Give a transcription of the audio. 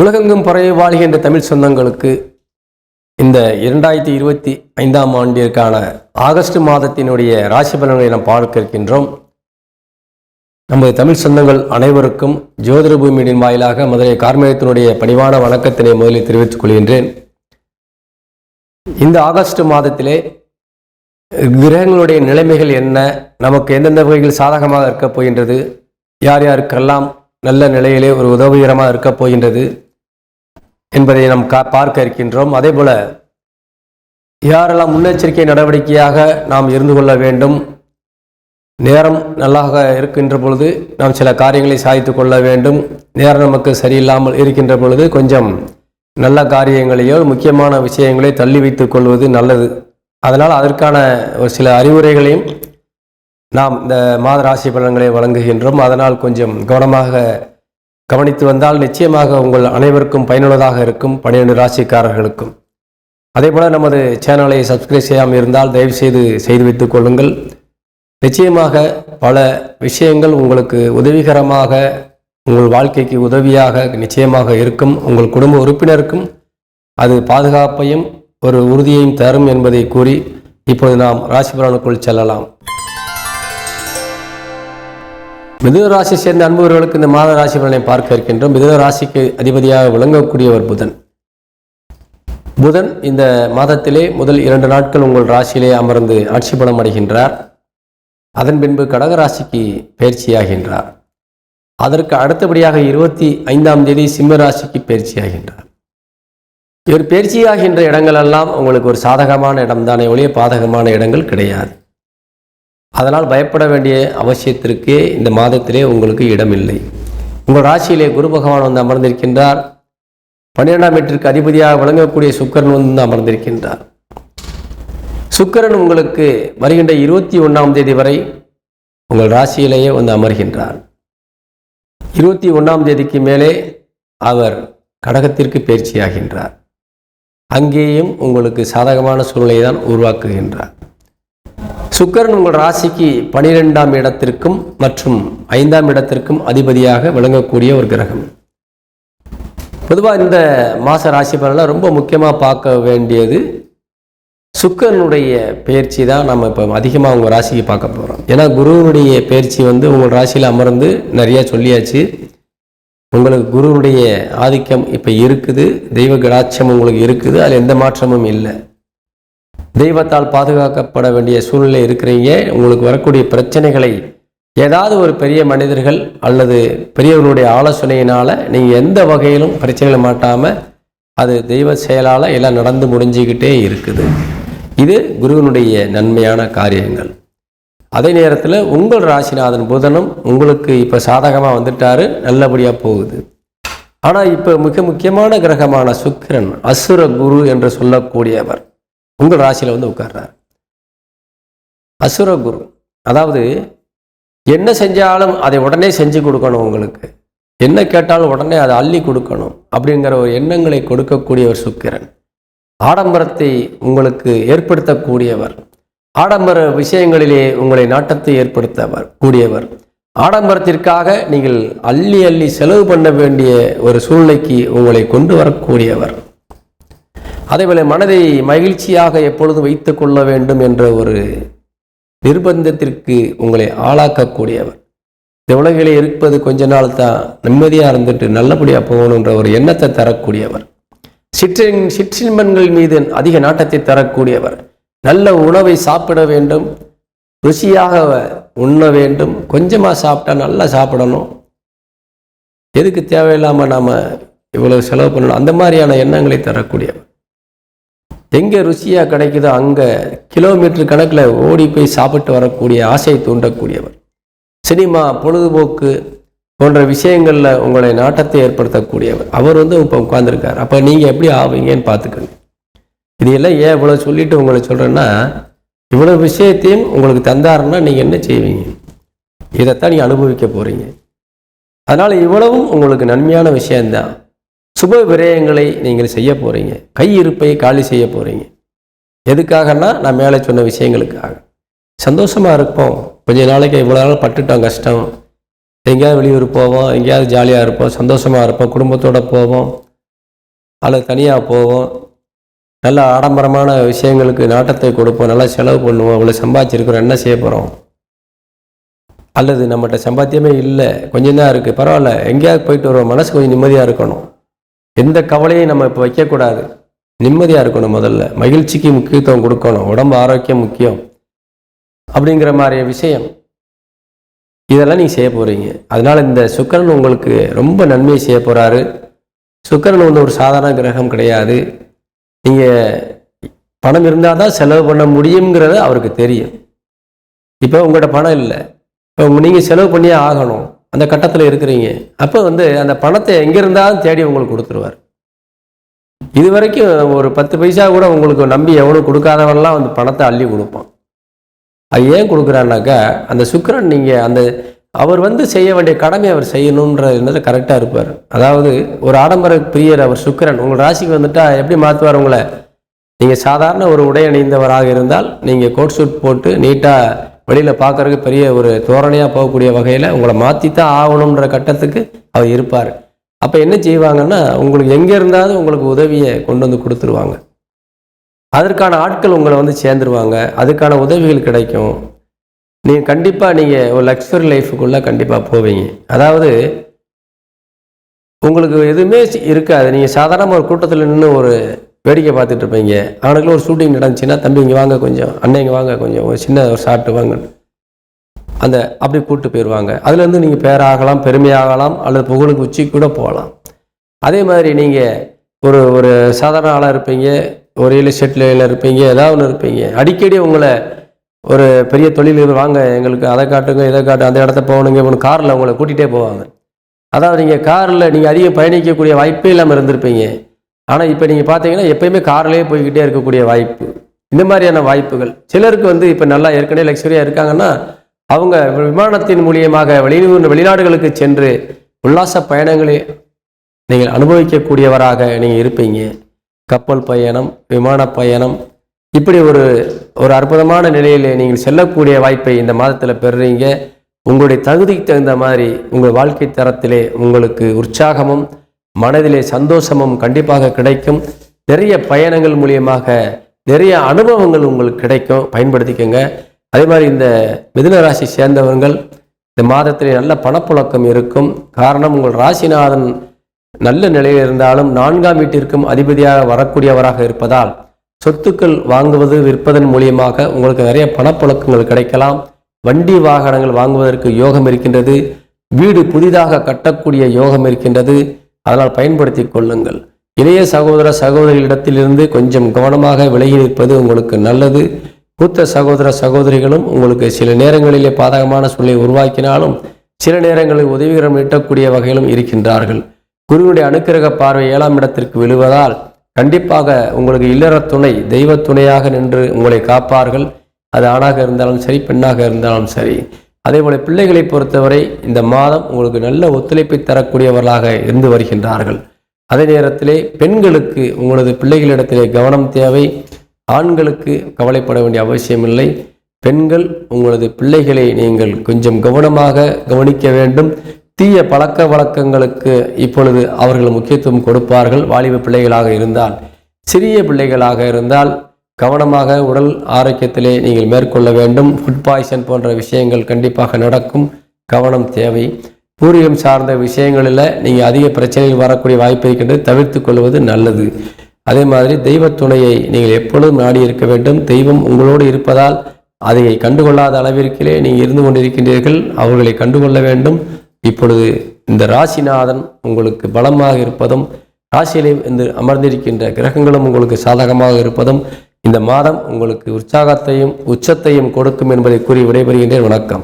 உலகெங்கும் பறவை வாழ்கின்ற தமிழ் சொந்தங்களுக்கு இந்த இரண்டாயிரத்தி இருபத்தி ஐந்தாம் ஆண்டிற்கான ஆகஸ்ட் மாதத்தினுடைய ராசி பலன்களை நாம் பார்க்க இருக்கின்றோம். நமது தமிழ் சொந்தங்கள் அனைவருக்கும் ஜோதிட பூமியின் வாயிலாக மதுரை கார்மேகத்தினுடைய பணிவான வணக்கத்தினை முதலில் தெரிவித்துக் கொள்கின்றேன். இந்த ஆகஸ்ட் மாதத்திலே கிரகங்களுடைய நிலைமைகள் என்ன? நமக்கு எந்தெந்த வகையில் சாதகமாக இருக்கப் போகின்றது? யார் யாருக்கெல்லாம் நல்ல நிலையிலே ஒரு உதவிகரமாக இருக்கப் போகின்றது? என்பதை நாம் கா பார்க்க இருக்கின்றோம். அதே போல யாரெல்லாம் முன்னெச்சரிக்கை நடவடிக்கையாக நாம் இருந்து கொள்ள வேண்டும் நேரம் நல்லாக இருக்கின்ற பொழுது நாம் சில காரியங்களை சாதித்து கொள்ள வேண்டும் நேரம் நமக்கு சரியில்லாமல் இருக்கின்ற பொழுது கொஞ்சம் நல்ல காரியங்களையோ முக்கியமான விஷயங்களை தள்ளி வைத்துக் கொள்வது நல்லது. அதனால் அதற்கான ஒரு சில அறிவுரைகளையும் நாம் இந்த மாத ராசி பலன்களை வழங்குகின்றோம். அதனால் கொஞ்சம் கவனமாக கவனித்து வந்தால் நிச்சயமாக உங்கள் அனைவருக்கும் பயனுள்ளதாக இருக்கும் பன்னிரண்டு ராசிக்காரர்களுக்கும். அதே போல் நமது சேனலை சப்ஸ்கிரைப் செய்யாமல் இருந்தால் தயவுசெய்து செய்து வைத்துக் கொள்ளுங்கள். நிச்சயமாக பல விஷயங்கள் உங்களுக்கு உதவிகரமாக உங்கள் வாழ்க்கைக்கு உதவியாக நிச்சயமாக இருக்கும். உங்கள் குடும்ப உறுப்பினருக்கும் அது பாதுகாப்பையும் ஒரு உறுதியையும் தரும் என்பதை கூறி இப்போது நாம் ராசிபலனுக்குள் செல்லலாம். மிதுன ராசி சேர்ந்த அன்புகளுக்கு இந்த மாத ராசி பலனை பார்க்க இருக்கின்றோம். மிதுன ராசிக்கு அதிபதியாக விளங்கக்கூடியவர் புதன். புதன் இந்த மாதத்திலே முதல் இரண்டு நாட்கள் உங்கள் ராசியிலே அமர்ந்து ஆட்சி பலம் அடைகின்றார். அதன் பின்பு கடக ராசிக்கு பயிற்சியாகின்றார். அதற்கு அடுத்தபடியாக இருபத்தி ஐந்தாம் தேதி சிம்ம ராசிக்கு பயிற்சியாகின்றார். இவர் பயிற்சியாகின்ற இடங்களெல்லாம் உங்களுக்கு ஒரு சாதகமான இடம்தானே ஒழிய பாதகமான இடங்கள் கிடையாது. அதனால் பயப்பட வேண்டிய அவசியத்திற்கே இந்த மாதத்திலே உங்களுக்கு இடமில்லை. உங்கள் ராசியிலே குரு பகவான் வந்து அமர்ந்திருக்கின்றார். பன்னிரெண்டாம் வீட்டிற்கு அதிபதியாக விளங்கக்கூடிய சுக்கரன் வந்து அமர்ந்திருக்கின்றார். சுக்கரன் உங்களுக்கு வருகின்ற இருபத்தி ஒன்றாம் தேதி வரை உங்கள் ராசியிலேயே வந்து அமர்கின்றார். இருபத்தி ஒன்றாம் தேதிக்கு மேலே அவர் கடகத்திற்கு பயிற்சியாகின்றார். அங்கேயும் உங்களுக்கு சாதகமான சூழ்நிலையை தான் உருவாக்குகின்றார். சுக்கரன் உங்கள் ராசிக்கு பனிரெண்டாம் இடத்திற்கும் மற்றும் ஐந்தாம் இடத்திற்கும் அதிபதியாக விளங்கக்கூடிய ஒரு கிரகம். பொதுவாக இந்த மாத ராசி பலனில் ரொம்ப முக்கியமாக பார்க்க வேண்டியது சுக்கரனுடைய பயிற்சி தான் நம்ம இப்போ அதிகமாக உங்கள் ராசிக்கு பார்க்க போகிறோம் ஏன்னா குருவனுடைய பயிற்சி வந்து உங்கள் ராசியில் அமர்ந்து நிறையா சொல்லியாச்சு. உங்களுக்கு குருவுடைய ஆதிக்கம் இப்போ இருக்குது. தெய்வ கடாட்சம் உங்களுக்கு இருக்குது. அதில் எந்த மாற்றமும் இல்லை. தெய்வத்தால் பாதுகாக்கப்பட வேண்டிய சூழ்நிலை இருக்கிறீங்க. உங்களுக்கு வரக்கூடிய பிரச்சனைகளை ஏதாவது ஒரு பெரிய மனிதர்கள் அல்லது பெரியவர்களுடைய ஆலோசனையினால் நீங்கள் எந்த வகையிலும் பிரச்சனைகளை மாட்டாமல் அது தெய்வ செயலால் எல்லாம் நடந்து முடிஞ்சுக்கிட்டே இருக்குது. இது குருவனுடைய நன்மையான காரியங்கள். அதே நேரத்தில் உங்கள் ராசிநாதன் புதனும் உங்களுக்கு இப்போ சாதகமாக வந்துட்டாரு நல்லபடியாக போகுது. ஆனால் இப்போ மிக முக்கியமான கிரகமான சுக்கிரன் அசுர குரு என்று சொல்லக்கூடியவர். உங்கள் ராசியில் வந்து உட்கார்றார். அசுர குரு அதாவது என்ன செஞ்சாலும் அதை உடனே செஞ்சு கொடுக்கணும் உங்களுக்கு. என்ன கேட்டாலும் உடனே அதை அள்ளி கொடுக்கணும் அப்படிங்கிற ஒரு எண்ணங்களை கொடுக்கக்கூடிய ஒரு சுக்கிரன். ஆடம்பரத்தை உங்களுக்கு ஏற்படுத்தக்கூடியவர். ஆடம்பர விஷயங்களிலே உங்களை நாட்டத்தை ஏற்படுத்தவர் கூடியவர். ஆடம்பரத்திற்காக நீங்கள் அள்ளி அள்ளி செலவு பண்ண வேண்டிய ஒரு சூழ்நிலைக்கு உங்களை கொண்டு வரக்கூடியவர். அதேபோல மனதை மகிழ்ச்சியாக எப்பொழுதும் வைத்து கொள்ள வேண்டும் என்ற ஒரு நிர்பந்தத்திற்கு உங்களை ஆளாக்கக்கூடியவர். இந்த உலகிலே இருப்பது கொஞ்ச நாள் தான் நிம்மதியாக இருந்துட்டு நல்லபடியாக போகணுன்ற ஒரு எண்ணத்தை தரக்கூடியவர். சிற்றின் சிற்றின்பன்கள் மீது அதிக நாட்டத்தை தரக்கூடியவர். நல்ல உணவை சாப்பிட வேண்டும் ருசியாக உண்ண வேண்டும் கொஞ்சமாக சாப்பிட்டா நல்லா சாப்பிடணும். எதுக்கு தேவையில்லாமல் நாம் இவ்வளவு செலவு பண்ணணும்? அந்த மாதிரியான எண்ணங்களை தரக்கூடியவர். எங்கே ருசியாக கிடைக்குதோ அங்கே கிலோமீட்டர் கணக்கில் ஓடி போய் சாப்பிட்டு வரக்கூடிய ஆசையை தூண்டக்கூடியவர். சினிமா பொழுதுபோக்கு போன்ற விஷயங்களில் உங்களை நாட்டத்தை ஏற்படுத்தக்கூடியவர். அவர் வந்து இப்போ உட்காந்துருக்கார் அப்போ நீங்கள் எப்படி ஆவீங்கன்னு பார்த்துக்கோங்க. இது எல்லாம் ஏன் இவ்வளோ சொல்லிட்டு உங்களை சொல்கிறேன்னா இவ்வளோ விஷயத்தையும் உங்களுக்கு தந்தாருன்னா நீங்கள் என்ன செய்வீங்க? இதைத்தான் நீங்கள் அனுபவிக்க போகிறீங்க அதனால் இவ்வளவும் உங்களுக்கு நன்மையான விஷயந்தான் சுப விரயங்களை நீங்கள் செய்ய போகிறீங்க கையிருப்பை காலி செய்ய போகிறீங்க எதுக்காகன்னா நான் மேலே சொன்ன விஷயங்களுக்காக. சந்தோஷமாக இருப்போம். கொஞ்ச நாளைக்கு இவ்வளோ நாள் பட்டுட்டோம் கஷ்டம். எங்கேயாவது வெளியூர் போவோம் எங்கேயாவது ஜாலியாக இருப்போம் சந்தோஷமாக இருப்போம் குடும்பத்தோடு போவோம் அல்லது தனியாக போவோம். நல்ல ஆடம்பரமான விஷயங்களுக்கு நாட்டத்தை கொடுப்போம் நல்லா செலவு பண்ணுவோம் இவ்வளோ சம்பாதிச்சிருக்கிறோம் என்ன செய்ய போகிறோம் அல்லது நம்மகிட்ட சம்பாத்தியமே இல்லை கொஞ்சம் தான் இருக்குது பரவாயில்ல எங்கேயாவது போயிட்டு வருவோம் மனசு கொஞ்சம் நிம்மதியாக இருக்கணும். எந்த கவலையும் நம்ம இப்போ வைக்கக்கூடாது. நிம்மதியாக இருக்கணும் முதல்ல. மகிழ்ச்சிக்கு முக்கியத்துவம் கொடுக்கணும். உடம்பு ஆரோக்கியம் முக்கியம். அப்படிங்கிற மாதிரி விஷயம். இதெல்லாம் நீங்கள் செய்ய போகிறீங்க அதனால் இந்த சுக்கரன் உங்களுக்கு ரொம்ப நன்மையை செய்ய போகிறாரு சுக்கரன் வந்து ஒரு சாதாரண கிரகம் கிடையாது. நீங்கள் பணம் இருந்தால் தான் செலவு பண்ண முடியுங்கிறது அவருக்கு தெரியும். இப்போ உங்கள்கிட்ட பணம் இல்லை. இப்போ நீங்கள் செலவு பண்ணியே ஆகணும். அந்த கட்டத்தில் இருக்கிறீங்க. அப்போ வந்து அந்த பணத்தை எங்கே இருந்தாலும் தேடி உங்களுக்கு கொடுத்துருவார். இது வரைக்கும் ஒரு பத்து பைசா கூட உங்களுக்கு நம்பி எவனும் கொடுக்காதவன்லாம் வந்து பணத்தை அள்ளி கொடுப்பான். அது ஏன் கொடுக்குறான்னாக்கா அந்த சுக்கரன் நீங்கள் அந்த அவர் வந்து செய்ய வேண்டிய கடமை அவர் செய்யணுன்றது கரெக்டாக இருப்பார். அதாவது ஒரு ஆடம்பர பிரியர் அவர் சுக்கிரன் உங்கள் ராசிக்கு வந்துட்டா எப்படி மாற்றுவார் உங்களை? நீங்கள் சாதாரண ஒரு உடை அணிந்தவராக இருந்தால் நீங்கள் கோட் சூட் போட்டு நீட்டாக வெளியில் பார்க்கறதுக்கு பெரிய ஒரு தோரணையாக போகக்கூடிய வகையில் உங்களை மாற்றி தான் ஆகணுன்ற கட்டத்துக்கு அவர் இருப்பார். அப்போ என்ன செய்வாங்கன்னா உங்களுக்கு எங்கே இருந்தாலும் உங்களுக்கு உதவியை கொண்டு வந்து கொடுத்துருவாங்க. அதற்கான ஆட்கள் உங்களை வந்து சேர்ந்துருவாங்க. அதுக்கான உதவிகள் கிடைக்கும். நீங்கள் கண்டிப்பாக நீங்கள் ஒரு லக்ஸரி லைஃபுக்குள்ளே கண்டிப்பாக போவீங்க. அதாவது உங்களுக்கு எதுவுமே சி- இருக்காது. நீங்கள் சாதாரண ஒரு கூட்டத்தில் நின்று ஒரு வேடிக்கை பார்த்துட்டு இருப்பீங்க. அவனுக்குள்ள ஒரு ஷூட்டிங் நடந்துச்சுன்னா தம்பி இங்கே வாங்க கொஞ்சம். அண்ணன் இங்கே வாங்க கொஞ்சம். ஒரு சின்ன ஒரு ஷாட்டு வாங்க அந்த அப்படி கூப்பிட்டு போயிடுவாங்க அதுலேருந்து நீங்கள் பேராகலாம் பெருமையாகலாம் அல்லது புகழுக்கு உச்சி கூட போகலாம். அதே மாதிரி நீங்கள் ஒரு ஒரு சாதாரண ஆளாக இருப்பீங்க. ஒரு ரியல் எஸ்டேட்டில் இருப்பீங்க. ஏதாவது ஒன்று இருப்பீங்க. அடிக்கடி உங்களை ஒரு பெரிய தொழில் வாங்க எங்களுக்கு அதை காட்டுங்க இதை காட்டு அந்த இடத்த போகணுங்க. ஒன்று காரில் உங்களை கூட்டிகிட்டே போவாங்க. அதாவது நீங்கள் காரில் நீங்கள் அதிகம் பயணிக்கக்கூடிய வாய்ப்பே இல்லாமல் இருந்திருப்பீங்க. ஆனால் இப்போ நீங்கள் பார்த்தீங்கன்னா எப்பயுமே கார்லேயே போய்கிட்டே இருக்கக்கூடிய வாய்ப்பு. இந்த மாதிரியான வாய்ப்புகள். சிலருக்கு வந்து இப்போ நல்லா ஏற்கனவே லக்ஸரியாக இருக்காங்கன்னா அவங்க விமானத்தின் மூலியமாக வெளியூர் வெளிநாடுகளுக்கு சென்று உல்லாச பயணங்களை நீங்கள் அனுபவிக்கக்கூடியவராக நீங்கள் இருப்பீங்க. கப்பல் பயணம் விமான பயணம் இப்படி ஒரு ஒரு அற்புதமான நிலையில் நீங்கள் செல்லக்கூடிய வாய்ப்பை இந்த மாதத்தில் பெறுறீங்க. உங்களுடைய தகுதிக்கு தகுந்த மாதிரி உங்கள் வாழ்க்கை தரத்திலே உங்களுக்கு உற்சாகமும் மனதிலே சந்தோஷமும் கண்டிப்பாக கிடைக்கும். நிறைய பயணங்கள் மூலியமாக நிறைய அனுபவங்கள் உங்களுக்கு கிடைக்கும். பயன்படுத்திக்கங்க. அதே மாதிரி இந்த மிதுன ராசி சேர்ந்தவர்கள் இந்த மாதத்திலே நல்ல பணப்புழக்கம் இருக்கும். காரணம் உங்கள் ராசிநாதன் நல்ல நிலையில் இருந்தாலும் நான்காம் வீட்டிற்கும் அதிபதியாக வரக்கூடியவராக இருப்பதால் சொத்துக்கள் வாங்குவது விற்பதன் மூலியமாக உங்களுக்கு நிறைய பணப்புழக்கங்கள் கிடைக்கலாம். வண்டி வாகனங்கள் வாங்குவதற்கு யோகம் இருக்கின்றது. வீடு புதிதாக கட்டக்கூடிய யோகம் இருக்கின்றது. அதனால் பயன்படுத்தி கொள்ளுங்கள். இளைய சகோதர சகோதரிகளிடத்திலிருந்து கொஞ்சம் கவனமாக விலகி நிற்பது உங்களுக்கு நல்லது. மூத்த சகோதர சகோதரிகளும் உங்களுக்கு சில நேரங்களிலே பாதகமான சூழலை உருவாக்கினாலும் சில நேரங்களில் உதவிகரம் ஈட்டக்கூடிய வகையிலும் இருக்கின்றார்கள். குருவினுடைய அனுக்கிரக பார்வை ஏழாம் இடத்திற்கு விழுவதால் கண்டிப்பாக உங்களுக்கு இல்லற துணை தெய்வ துணையாக நின்று உங்களை காப்பார்கள். அது ஆணாக இருந்தாலும் சரி பெண்ணாக இருந்தாலும் சரி. அதே போல பிள்ளைகளை பொறுத்தவரை இந்த மாதம் உங்களுக்கு நல்ல ஒத்துழைப்பை தரக்கூடியவர்களாக இருந்து வருகின்றார்கள். அதே நேரத்திலே பெண்களுக்கு உங்களது பிள்ளைகளிடத்திலே கவனம் தேவை. ஆண்களுக்கு கவலைப்பட வேண்டிய அவசியமில்லை. பெண்கள் உங்களது பிள்ளைகளை நீங்கள் கொஞ்சம் கவனமாக கவனிக்க வேண்டும். தீய பழக்க வழக்கங்களுக்கு இப்பொழுது அவர்கள் முக்கியத்துவம் கொடுப்பார்கள். வாலிப பிள்ளைகளாக இருந்தால் சிறிய பிள்ளைகளாக இருந்தால் கவனமாக உடல் ஆரோக்கியத்திலே நீங்கள் மேற்கொள்ள வேண்டும். ஃபுட் பாய்சன் போன்ற விஷயங்கள் கண்டிப்பாக நடக்கும். கவனம் தேவை. பூர்வீகம் சார்ந்த விஷயங்களில் நீங்கள் அதிக பிரச்சனைகள் வரக்கூடிய வாய்ப்பு இருக்கின்றது. தவிர்த்து கொள்வது நல்லது. அதே மாதிரி தெய்வ துணையை நீங்கள் எப்பொழுதும் நாடி இருக்க வேண்டும். தெய்வம் உங்களோடு இருப்பதால் அதை கண்டுகொள்ளாத அளவிற்கிலே நீங்கள் இருந்து கொண்டிருக்கின்றீர்கள். அவர்களை கண்டுகொள்ள வேண்டும். இப்பொழுது இந்த ராசிநாதன் உங்களுக்கு பலமாக இருப்பதும் ராசியிலே இந்த அமர்ந்திருக்கின்ற கிரகங்களும் உங்களுக்கு சாதகமாக இருப்பதும் இந்த மாதம் உங்களுக்கு உற்சாகத்தையும் உச்சத்தையும் கொடுக்கும் என்பதை கூறி விடைபெறுகின்றேன். வணக்கம்.